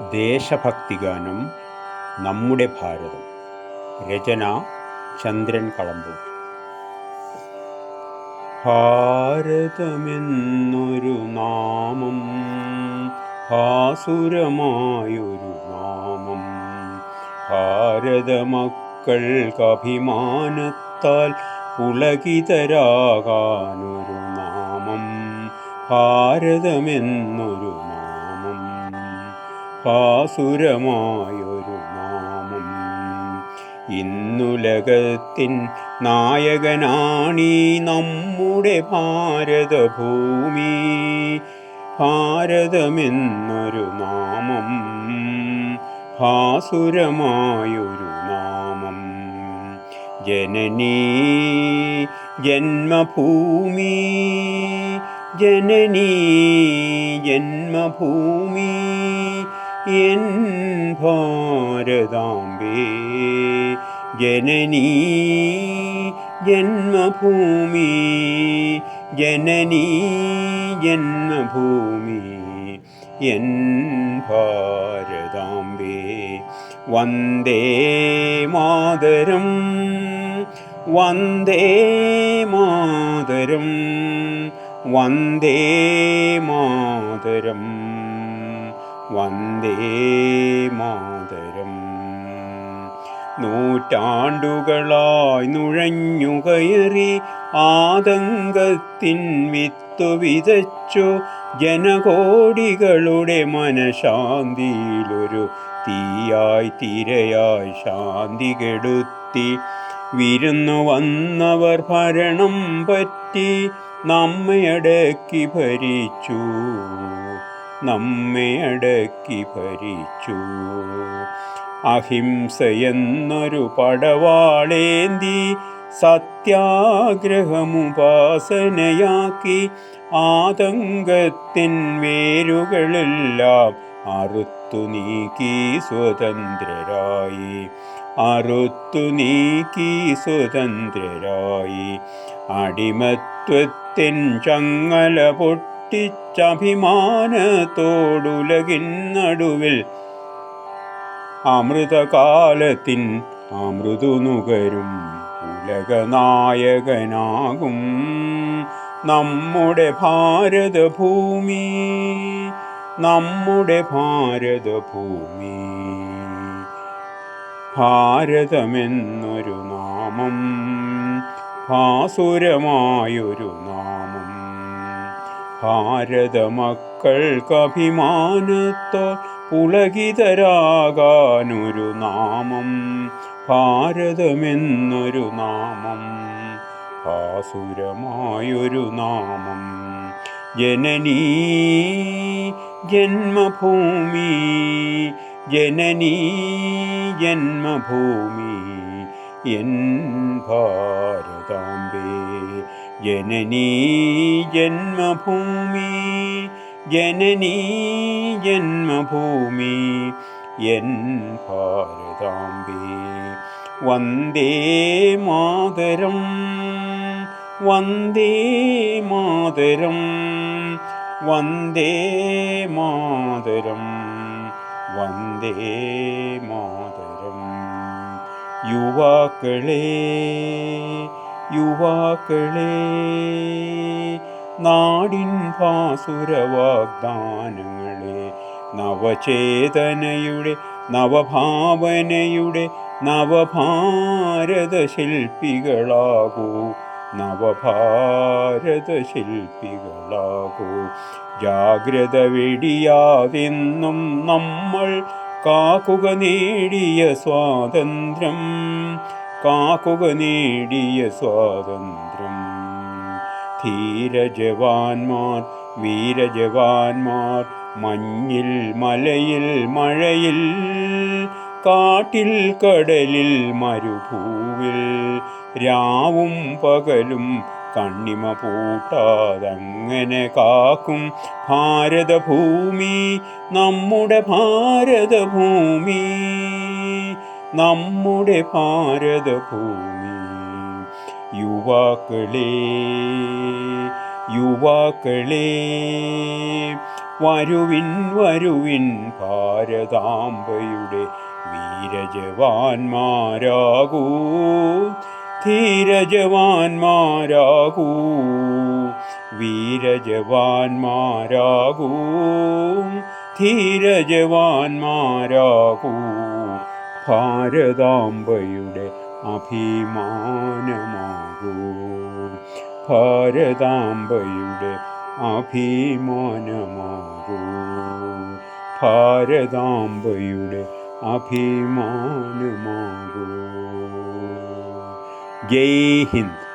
ദേശഭക്തിഗാനം നമ്മുടെ ഭാരതം. രചന ചന്ദ്രൻ കളമ്പൂർ ഭാരതമെന്നൊരു നാമം ഭാസുരമായൊരു നാമം. ഭാരതമക്കൾക്കഭിമാനത്താൽ പുളകിതരാകാനൊരു നാമം. ഭാരതമെന്നൊരു നാമം ഭാസുരമായൊരു നാമം. ഇന്നുലകത്തിൻ നായകനാണീ നമ്മുടെ ഭാരതഭൂമി. ഭാരതമെന്നൊരു നാമം ഭാസുരമായൊരു നാമം. ജനനീ ജന്മഭൂമി ജനനീ ജന്മഭൂമി. എൻ ഭാരതാംബേ. ജനനീ ജന്മഭൂമി ജനനീ ജന്മഭൂമി എൻ ഭാരതാംബേ. വന്ദേ മാതരം വന്ദേ മാതരം വന്ദേ മാതരം. വന്ദേ മാതരം. നൂറ്റാണ്ടുകളായി നുഴഞ്ഞു കയറി ആതങ്കത്തിൻ വിത്തു വിതച്ചു ജനകോടികളുടെ മനഃശാന്തിയിലൊരു തീയായി തീരയായി ശാന്തി കെടുത്തി. വിരുന്നു വന്നവർ ഭരണം പറ്റി നമ്മയടക്കി ഭരിച്ചു. നമ്മെ അടക്കി ഭരിച്ചു. അഹിംസയെന്നൊരു പടവാളേന്തി സത്യാഗ്രഹമുപാസനയാക്കി ആതങ്കത്തിൻ വേരുകളെല്ലാം അറുത്തു നീക്കി സ്വതന്ത്രരായി. അറുത്തു നീക്കി സ്വതന്ത്രരായി. അടിമത്വത്തിൻ ചങ്ങല പൊട്ടിച്ചഭിമാനത്തോടുലകിൻ നടുവിൽ അമൃതകാലത്തിൻ അമൃതു നുകരും ഉലകനായകനാകും നമ്മുടെ ഭാരതഭൂമി നമ്മുടെ ഭാരതഭൂമി. ഭാരതമെന്നൊരു നാമം ഭാസുരമായൊരു നാമം. ഭാരതമക്കൾക്കഭിമാനത്തോ പുളകിതരാകാനൊരു നാമം ഭാരതമെന്നൊരു നാമം ഭാസുരമായൊരു നാമം. ജനനീ ജന്മഭൂമി ജനനീ ജന്മഭൂമി എൻ ഭാരതാംബേ. ജനനീ ജന്മഭൂമി ജനനീ ജന്മഭൂമി എൻ ഭാരതാംബേ വന്ദേ മാതരം വന്ദേ മാതരം വന്ദേ മാതരം വന്ദേ മാതരം യുവാക്കളെ യുവാക്കളെ നാടിൻ ഭാസുര വാഗ്ദാനങ്ങളെ നവചേതനയുടെ നവഭാവനയുടെ നവഭാരത ശില്പികളാകൂ നവഭാരത ശില്പികളാകൂ ജാഗ്രത വെടിയാതെന്നും നമ്മൾ കാക്കുക നേടിയ സ്വാതന്ത്ര്യം കാക്കുക നേടിയ സ്വാതന്ത്ര്യം. ധീരജവാന്മാർ വീരജവാന്മാർ മഞ്ഞിൽ മലയിൽ മഴയിൽ കാട്ടിൽ കടലിൽ മരുഭൂവിൽ രാവും പകലും കണ്ണിമ പൂട്ടാതങ്ങനെ കാക്കും. ഭാരതഭൂമി നമ്മുടെ ഭാരതഭൂമി. നമ്മുടെ ഭാരതഭൂമി. യുവാക്കളെ യുവാക്കളെ വരുവിൻ വരുവിൻ ഭാരതാംബയുടെ വീരജവാന്മാരാകൂ. ധീരജവാന്മാരാകൂ. വീരജവാന്മാരാകൂ. ധീരജവാന്മാരാകൂ. ഭാരതാംബയുടെ അഭിമാനമാകൂ. ഭാരതാംബയുടെ അഭിമാനമാകൂ. ഭാരതാംബയുടെ അഭിമാനമാകൂ. ജയ് ഹിന്ദ്.